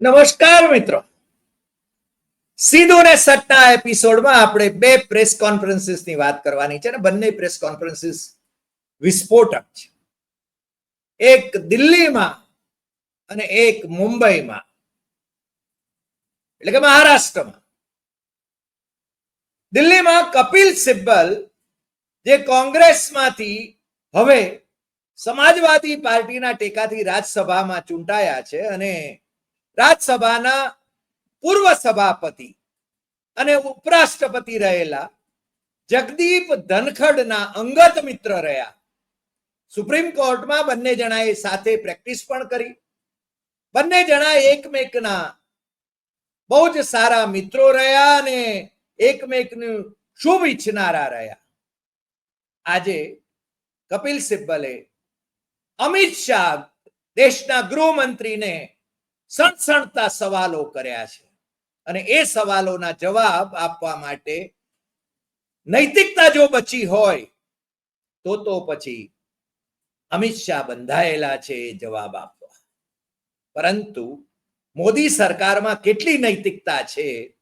નમસ્કાર મિત્રો. સીધું ને સત્તા એપિસોડમાં આપણે બે પ્રેસ કોન્ફરન્સીસની વાત કરવાની છે અને બંને પ્રેસ કોન્ફરન્સીસ વિસ્ફોટક છે. એક દિલ્હીમાં અને એક મુંબઈમાં. એટલે કે મહારાષ્ટ્રમાં. દિલ્હીમાં કપિલ સિબ્બલ જે કોંગ્રેસમાંથી હવે સમાજવાદી પાર્ટીના ટેકાથી રાજ્યસભામાં ચૂંટાયા છે અને રાજ્યસભાના પૂર્વ સભાપતિ અને ઉપરાષ્ટ્રપતિ રહેલા જગદીપ ધનખડના અંગત મિત્ર રહ્યા. સુપ્રીમ કોર્ટમાં બંને જણાએ સાથે પ્રેક્ટિસ પણ કરી. બંને જણા એકમેકના બહુ જ સારા મિત્રો રહ્યા અને એકમેકનું શુભ ઈચ્છનારા રહ્યા. આજે કપિલ સિબ્બલે અમિત શાહ દેશના ગૃહમંત્રીને સણસણતા સવાલો કર્યા છે. અને એ સવાલોના જવાબ આપવા માટે નૈતિકતા જો બચી હોય, તો તો પછી અમિત શાહ બંધાયેલા છે જવાબ આપવા. પરંતુ મોદી સરકારમાં કેટલી નૈતિકતા છે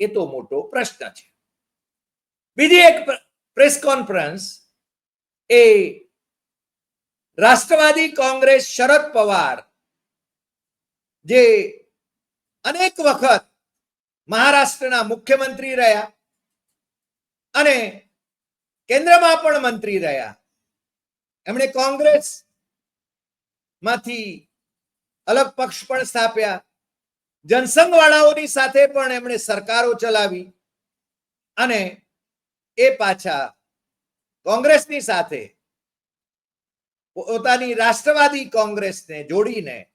એ તો મોટો પ્રશ્ન છે. બીજી એક પ્રેસ કોન્ફરન્સ એ રાષ્ટ્રવાદી કોંગ્રેસ શરદ પવાર જે અનેક વખત મહારાષ્ટ્રના મુખ્યમંત્રી રહ્યા અને કેન્દ્રમાં પણ મંત્રી રહ્યા. એમણે કોંગ્રેસમાંથી અલગ પક્ષ પણ સ્થાપ્યા. જનસંઘ વાળાઓની સાથે પણ એમણે સરકારો ચલાવી અને એ પાછા કોંગ્રેસની સાથે પોતાની રાષ્ટ્રવાદી કોંગ્રેસને જોડીને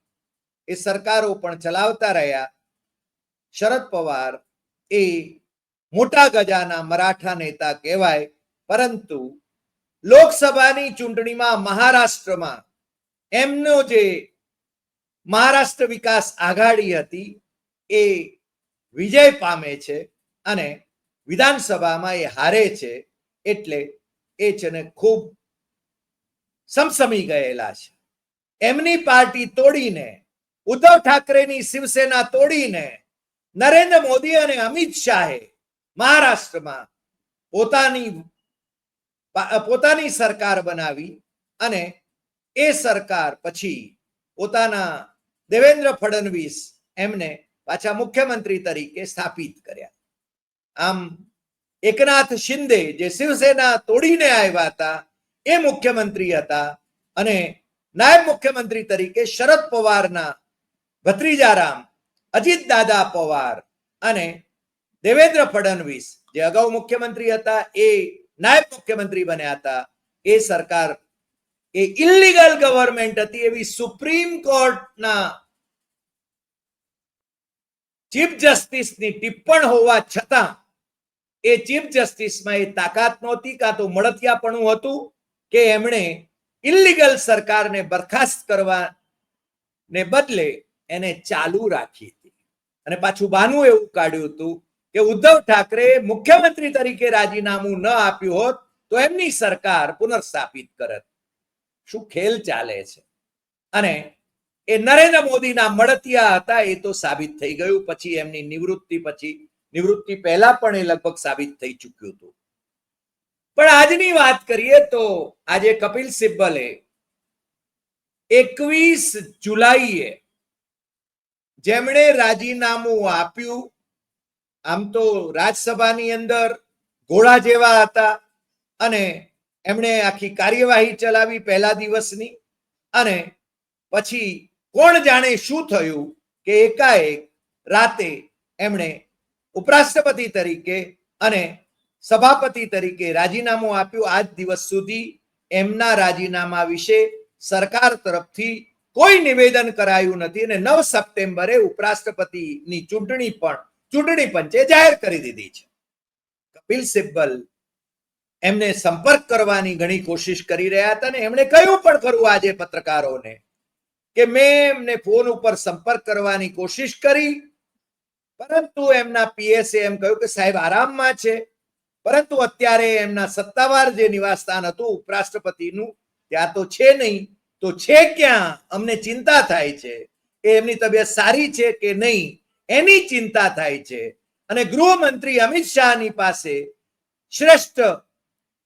એ સરકારો પણ ચલાવતા રહ્યા. શરદ પવાર એ મોટા ગજાના મરાઠા નેતા કહેવાય, પરંતુ લોકસભાની ચૂંટણીમાં મહારાષ્ટ્રમાં એમનો જે મહારાષ્ટ્ર વિકાસ આઘાડી હતી એ વિજય પામે છે અને વિધાનસભામાં એ હારે છે એટલે એ છે ને ખૂબ સમસમી ગયેલા છે. એમની પાર્ટી તોડીને ઉદ્ધવ ઠાકરેની શિવસેના તોડીને નરેન્દ્ર મોદી અને અમિત શાહે મહારાષ્ટ્રમાં પોતાની પોતાની સરકાર બનાવી અને એ સરકાર પછી પોતાના દેવેન્દ્ર ફડણવીસ એમને પાછા મુખ્યમંત્રી તરીકે સ્થાપિત કર્યા. આમ એકનાથ શિંદે જે શિવસેના તોડીને આવ્યા હતા, એ મુખ્યમંત્રી હતા અને નાયબ મુખ્યમંત્રી તરીકે શરદ પવારના ભત્રીજારામ અજીત દાદા પવાર અને દેવેન્દ્ર ફડણવીસ જે અગાઉ મુખ્યમંત્રી હતા, એ નાયબ મુખ્યમંત્રી બન્યા હતા. એ સરકાર, એ ઇલીગલ ગવર્મેન્ટ હતી એવી સુપ્રીમ કોર્ટના ચીફ જસ્ટિસની ટિપ્પણ હોવા છતાં એ ચીફ જસ્ટિસમાં એ તાકાત નહોતી, કાં તો મળતિયાપણું હતું કે એમણે ઇલીગલ સરકારને બરખાસ્ત કરવા ને બદલે એને ચાલુ રાખી હતી. અને પાછું બાનું એવું કાઢ્યું હતું કે ઉદ્ધવ ઠાકરે મુખ્યમંત્રી તરીકે રાજીનામું ન આપ્યું હોત તો એમની સરકાર પુનર્સ્થાપિત કરત. શું ખેલ ચાલે છે? અને એ નરેન્દ્ર મોદીના મળતિયા હતા એ તો સાબિત થઈ ગયું. પછી એમની નિવૃત્તિ પછી, નિવૃત્તિ પહેલા પણ એ લગભગ સાબિત થઈ ચૂક્યું હતું. પણ આજની વાત કરીએ તો આજે કપિલ સિબ્બલે એકવીસ જુલાઈએ જેમણે રાજીનામું આપ્યું, આમ તો રાજ્યસભાની અંદર ઘોડા જેવા હતા અને એમણે આખી કાર્યવાહી ચલાવી પહેલા દિવસની અને પછી કોણ જાણે શું થયું કે એકાએક રાતે એમણે ઉપરાષ્ટ્રપતિ તરીકે અને સભાપતિ તરીકે રાજીનામું આપ્યું. આજ દિવસ સુધી એમના રાજીનામા વિશે સરકાર તરફથી કોઈ નિવેદન કરાયું નથી અને નવ સપ્ટેમ્બરે ઉપરાષ્ટ્રપતિની ચૂંટણી પણ, ચૂંટણી પંચે જાહેર કરી દીધી છે. કપિલ સિબ્બલ એમને સંપર્ક કરવાની ઘણી કોશિશ કરી રહ્યા હતા ને એમણે કહ્યું પણ ખરું આજે પત્રકારોને કે મેં એમને ફોન ઉપર સંપર્ક કરવાની કોશિશ કરી, પરંતુ એમના પીએસએ એમ કહ્યું કે સાહેબ આરામમાં છે, પરંતુ અત્યારે એમના સત્તાવાર જે નિવાસસ્થાન હતું ઉપરાષ્ટ્રપતિનું, ત્યાં તો છે નહીં. તો છે ક્યાં? અમને ચિંતા થાય છે. કે એમની તબિયત સારી છે કે નહીં? એની ચિંતા થાય છે. અને ગૃહમંત્રી અમિત શાહની પાસે શ્રેષ્ઠ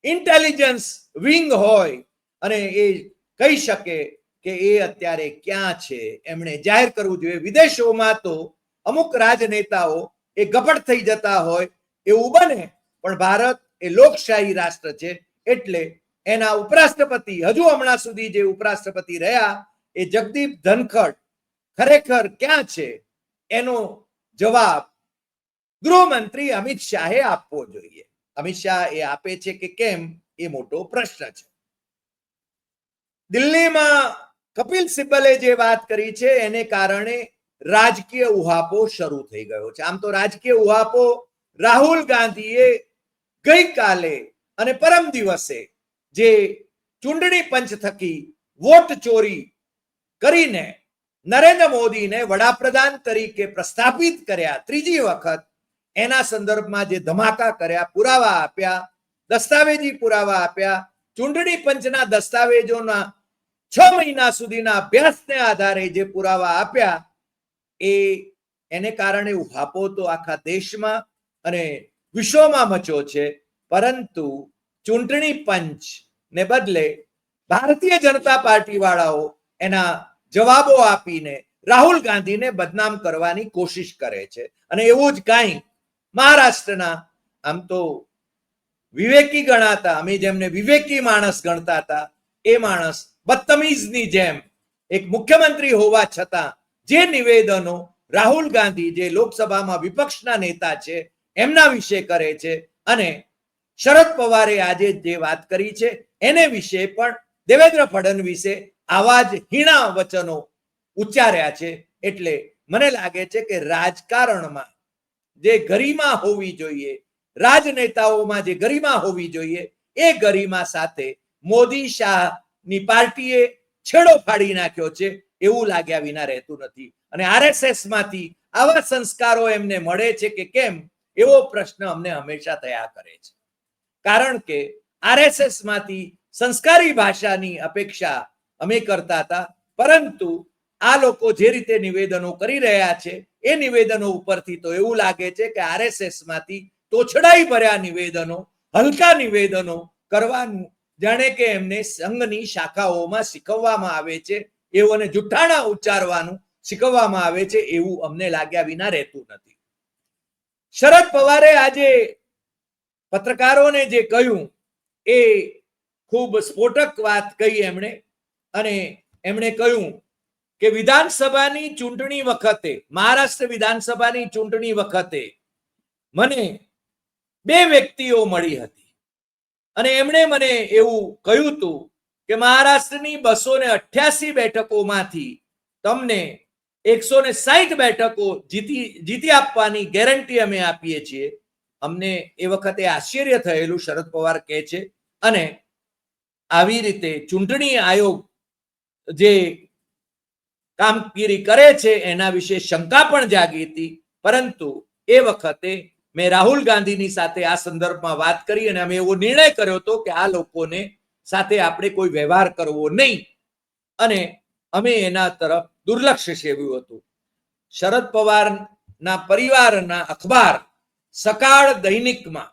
ઇન્ટેલિજન્સ વિંગ હોય અને એ કહી શકે કે એ અત્યારે ક્યાં છે? એમણે જાહેર કરવું જોઈએ. વિદેશોમાં તો અમુક રાજનેતાઓ એ ગપટ થઈ જતા હોય એવું બને, પણ ભારત એ લોકશાહી રાષ્ટ્ર છે એટલે એના ઉપરાષ્ટ્રપતિ, હજુ હમણાં સુધી જે ઉપરાષ્ટ્રપતિ રહ્યા, એ જગદીપ ધનખડ ખરેખર ક્યાં છે? એનો જવાબ ગૃહમંત્રી અમિત શાહે આપવો જોઈએ. અમિત શાહ એ આપે છે કે કેમ? એ મોટો પ્રશ્ન છે. દિલ્હીમાં કપિલ સિબ્બલે જે વાત કરી છે, એને કારણે રાજકીય ઉહાપો શરૂ થઈ ગયો છે. આમ તો રાજકીય ઉહાપો રાહુલ ગાંધીએ ગઈકાલે અને પરમ દિવસે જે ચૂંટણી પંચ થકી વોટ ચોરી કરીને નરેન્દ્ર મોદીને વડાપ્રધાન તરીકે પ્રસ્થાપિત કર્યા ત્રીજી વખત, એના સંદર્ભમાં જે ધમાકા કર્યા, પુરાવા આપ્યા, દસ્તાવેજી પુરાવા આપ્યા, ચૂંટણી પંચના દસ્તાવેજોના છ મહિના સુધીના અભ્યાસને આધારે જે પુરાવા આપ્યા, એ એને કારણે ઉહાપો તો આખા દેશમાં અને વિશ્વમાં મચ્યો છે. પરંતુ ચૂંટણી પંચને બદલે ભારતીય જનતા પાર્ટી વાળાઓ એના જવાબો આપીને રાહુલ ગાંધીને બદનામ કરવાની કોશિશ કરે છે. અને એવું જ કાંઈ મહારાષ્ટ્રના આમ તો વિવેકી ગણાતા, અમે જેમને વિવેકી માણસ ગણતા હતા, એ માણસ બદતમીઝની જેમ એક મુખ્યમંત્રી હોવા છતાં જે નિવેદનો રાહુલ ગાંધી જે લોકસભામાં વિપક્ષના નેતા છે, એમના વિશે કરે છે અને શરદ પવારે આજે જે વાત કરી છે, એને વિશે પણ દેવેન્દ્ર ફડણવીસે આવા જ હીણા વચનો ઉચ્ચાર્યા છે. એટલે મને લાગે છે કે રાજકારણમાં જે ગરિમા હોવી જોઈએ, રાજનેતાઓમાં જે ગરિમા હોવી જોઈએ, એ ગરિમા સાથે મોદી શાહની પાર્ટીએ છેડો ફાડી નાખ્યો છે એવું લાગ્યા વિના રહેતું નથી. અને આરએસએસમાંથી આવા સંસ્કારો એમને મળે છે કે કેમ, એવો પ્રશ્ન અમને હંમેશા થયા કરે છે. કારણ કે આરએસએસમાંથી સંસ્કારી ભાષાની અપેક્ષા અમે કરતા હતા. પરંતુ આ લોકો જે રીતે નિવેદનો કરી રહ્યા છે, એ નિવેદનો ઉપરથી તો એવું લાગે છે કે આરએસએસમાંથી તોછડાઈ ભર્યા નિવેદનો, હલકા નિવેદનો કરવાનું જાણે કે એમને સંઘની શાખાઓમાં શીખવવામાં આવે છે, એવું જુઠ્ઠાણા ઉચ્ચારવાનું શીખવવામાં આવે છે એવું અમને લાગ્યા વિના રહેતું નથી. શરદ પવારે આજે પત્રકારોને જે કહ્યું એ ખૂબ સ્ફોટક વાત કહી એમણે અને એમણે કહ્યું કે વિધાનસભાની ચૂંટણી વખતે, મહારાષ્ટ્ર વિધાનસભાની ચૂંટણી વખતે મને બે વ્યક્તિઓ મળી હતી. અને એમણે મને એવું કહ્યું હતું કે મહારાષ્ટ્રની બસો ને અઠ્યાસી બેઠકોમાંથી તમને એકસો ને સાહીઠ બેઠકો જીતી જીતી આપવાની ગેરંટી અમે આપીએ છીએ. અમને એ વખતે આશ્ચર્ય થયેલું, શરદ પવાર કહે છે. અને આવી રીતે ચૂંટણી આયોગ જે કામગીરી કરે છે, એના વિશે શંકા પણ જાગી હતી. પરંતુ એ વખતે મેં રાહુલ ગાંધીની સાથે આ સંદર્ભમાં વાત કરી અને અમે એવો નિર્ણય કર્યો હતો કે આ લોકોને સાથે આપણે કોઈ વ્યવહાર કરવો નહીં. અને અમે એના તરફ દુર્લક્ષ સેવ્યું હતું. શરદ પવારના પરિવારના અખબાર સકાળ દૈનિકમાં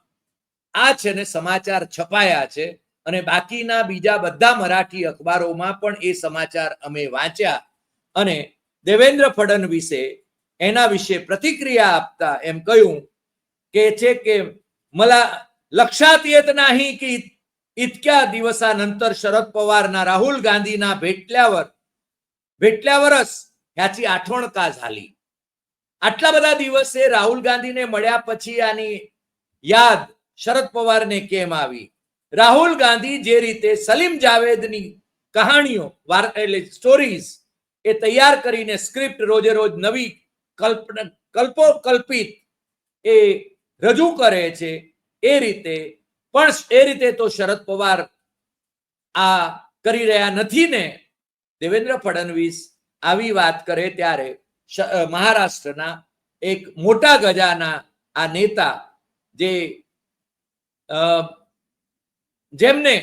આ છે ને સમાચાર છપાયા છે અને બાકીના બીજા બધા મરાઠી અખબારોમાં પણ એ સમાચાર અમે વાંચ્યા અને દેવેન્દ્ર ફડણવીસે એના વિશે પ્રતિક્રિયા આપતા એમ કહ્યું કે છે કે मला लक्षात येत नाही की इतक्या दिवसानंतर शरद पवारना राहुल गांधींना भेटल्यावर भेटल्यावरच ह्याची आठवण का झाली આટલા બધા દિવસે રાહુલ ગાંધીને મળ્યા પછી આની યાદ શરદ પવારને કેમ આવી? રાહુલ ગાંધી જે રીતે સલીમ જાવેદની કહાણીઓ એટલે સ્ટોરીઝ એ તૈયાર કરીને સ્ક્રિપ્ટ રોજે રોજ નવી કલ્પના કલ્પો કલ્પિત એ રજૂ કરે છે, એ રીતે પણ એ રીતે તો શરદ પવાર આ કરી રહ્યા નથી ને? દેવેન્દ્ર ફડણવીસ આવી વાત કરે ત્યારે મહારાષ્ટ્રના એક મોટા ગજાના આ નેતા જે જેમને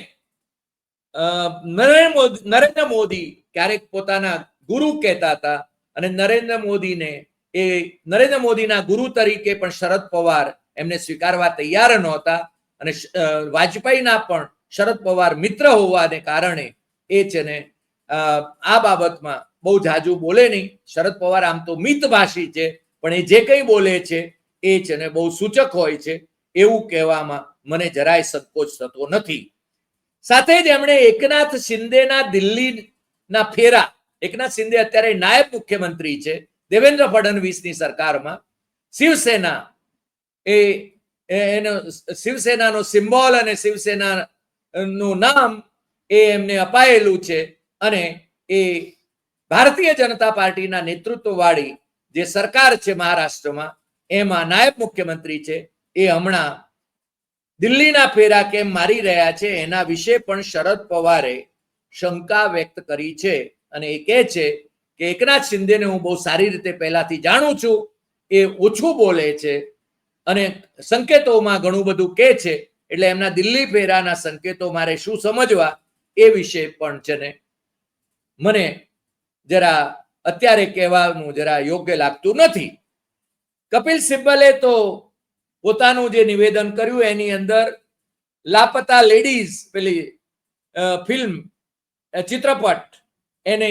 નરેન્દ્ર મોદી ક્યારેક પોતાના ગુરુ કહેતા હતા અને નરેન્દ્ર મોદીને એ નરેન્દ્ર મોદીના ગુરુ તરીકે પણ શરદ પવાર એમને સ્વીકારવા તૈયાર નહોતા અને વાજપેયીના પણ શરદ પવાર મિત્ર હોવાને કારણે એ છે ને આ બાબતમાં બહુ જાજુ બોલે નહીં. શરદ પવાર આમ તો મિતભાષી છે, પણ એ જે કંઈ બોલે છે, એ છે ને બહુ સૂચક હોય છે, એવું કહેવામાં મને જરાય સંકોચ થતો નથી. સાથે જ એમણે એકનાથ શિંદેના દિલ્હીના ફેરા, એકનાથ શિંદે અત્યારે નાયબ મુખ્યમંત્રી છે, દેવેન્દ્ર ફડણવીસની સરકારમાં. શિવસેના એ એનો શિવસેનાનો સિમ્બોલ અને શિવસેના નું નામ એ એમને અપાયેલું છે અને એ ભારતીય જનતા પાર્ટીના નેતૃત્વવાળી જે સરકાર છે મહારાષ્ટ્રમાં, એમાં નાયબ મુખ્યમંત્રી છે, એ હમણાં દિલ્હીના ફેરા કેમ મારી રહ્યા છે, એના વિશે પણ શરદ પવારે શંકા વ્યક્ત કરી છે અને એ કહે છે કે એકનાથ શિંદેને હું બહુ સારી રીતે પહેલાથી જાણું છું, એ ઓછું બોલે છે અને સંકેતોમાં ઘણું બધું કહે છે, એટલે એમના દિલ્હી ફેરાના સંકેતો મારે શું સમજવા એ વિશે પણ છે ને. મને જરા અત્યારે કહેવાનું જરા યોગ્ય લાગતું નથી. કપિલ સિબ્બલે તો પોતાનું જે નિવેદન કર્યું એની અંદર લાપતા લેડીઝ પેલી ફિલ્મ ચિત્રપટ એને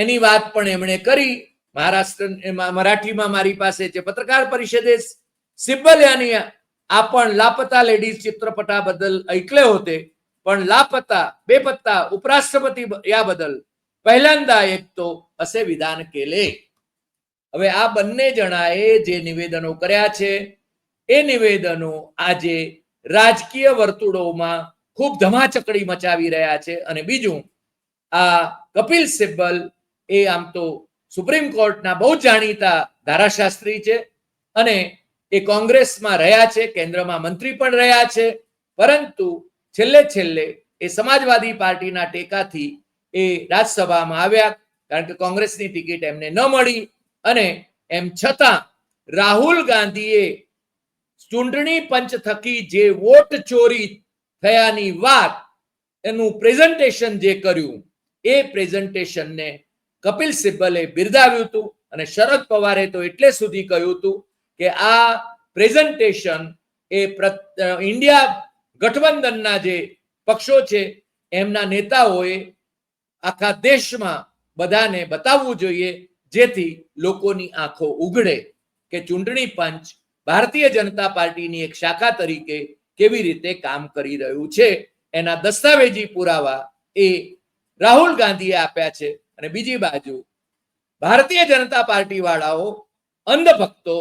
એની વાત પણ એમણે કરી. મહારાષ્ટ્ર મરાઠીમાં મારી પાસે જે પત્રકાર પરિષદે સિબ્બલિયાની આ પણ લાપતા લેડીઝ ચિત્રપટા બદલ ઐકલે હોતે, પણ લાપતા બે પત્તા ઉપરાષ્ટ્રપતિ યા બદલ पहिल्यांदा ऐकतो असे विधान केले હવે આ બંને જણાએ જે નિવેદનો કર્યા છે એ નિવેદનો આજે રાજકીય વર્તુળોમાં ખૂબ ધમાચકડી મચાવી રહ્યા છે અને બીજું આ કપિલ સિબ્બલ એ આમ તો સુપ્રીમ કોર્ટના બહુ જ જાણીતા ધારાશાસ્ત્રી છે અને એ કોંગ્રેસમાં રહ્યા છે કેન્દ્રમાં મંત્રી પણ રહ્યા છે પરંતુ છેલ્લે છેલ્લે એ સમાજવાદી પાર્ટીના ટેકાથી એ રાજ્યસભામાં આવ્યા કારણ કે કોંગ્રેસની ટિકિટ એમને ન મળી અને એમ છતાં રાહુલ ગાંધીએ ચૂંટણી પંચ થકી જે વોટ ચોરી થયાની વાત એનું પ્રેઝન્ટેશન જે કર્યું એ પ્રેઝન્ટેશનને કપિલ સિબ્બલે બિરદાવ્યું હતું અને શરદ પવારે તો એટલે સુધી કહ્યું હતું કે આ પ્રેઝન્ટેશન એ ઇન્ડિયા ગઠબંધનના જે પક્ષો છે એમના નેતાઓએ આખા દેશમાં બધાને બતાવવું જોઈએ, જેથી લોકોની આંખો ઉઘડે કે ચૂંટણી પંચ ભારતીય જનતા પાર્ટીની એક શાખા તરીકે કેવી રીતે કામ કરી રહ્યું છે, એના દસ્તાવેજી પુરાવા એ રાહુલ ગાંધીએ આપ્યા છે. અને બીજી બાજુ, ભારતીય જનતા પાર્ટી વાળાઓ અંધભક્તો,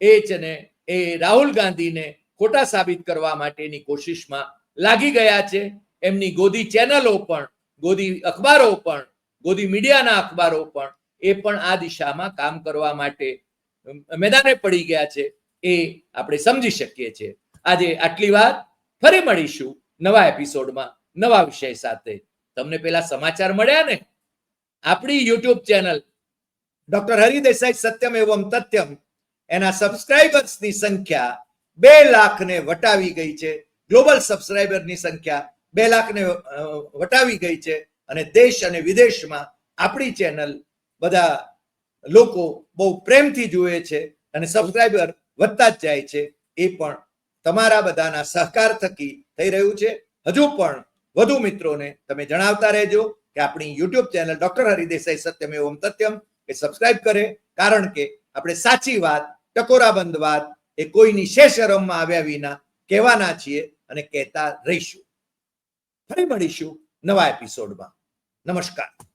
એ છે ને એ રાહુલ ગાંધીને ખોટા સાબિત કરવા માટેની કોશિશમાં લાગી ગયા છે. એમની ગોદી ચેનલો પણ ગોદી અખબારો પણ, ગોદી મીડિયાના અખબારો પણ, એ પણ આ દિશામાં કામ કરવા માટે મેદાને પડી ગયા છે, એ આપણે સમજી શકીએ છીએ. આજે આટલી વાત ફરી મળીશું નવા એપિસોડમાં, નવા વિષય સાથે. તમને પેલા સમાચાર મળ્યા ને? આપણી યુટ્યુબ ચેનલ ડોક્ટર હરિદેસાઈ સત્યમ એવમ તથ્યમ, એના સબસ્ક્રાઇબર્સની સંખ્યા બે લાખને વટાવી ગઈ છે. ગ્લોબલ સબસ્ક્રાઇબરની સંખ્યા બે લાખને વટાવી ગઈ છે અને દેશ અને વિદેશમાં આપણી ચેનલ બધા લોકો બહુ પ્રેમથી જુએ છે અને સબસ્ક્રાઈબર વધતા જ જાય છે. એ પણ તમારા બધાના સહકાર થકી થઈ રહ્યું છે. હજુ પણ વધુ મિત્રોને તમે જણાવતા રહેજો કે આપણી યુટ્યુબ ચેનલ ડોક્ટર હરિદેસાઈ સત્યમ એવમ સત્યમ એ સબસ્ક્રાઇબ કરે, કારણ કે આપણે સાચી વાત ટકોરાબંધ વાત એ કોઈની શેષ રમમાં આવ્યા વિના કહેવાના છીએ અને કહેતા રહીશું. ફરી મળીશું નવા એપિસોડમાં નમસ્કાર.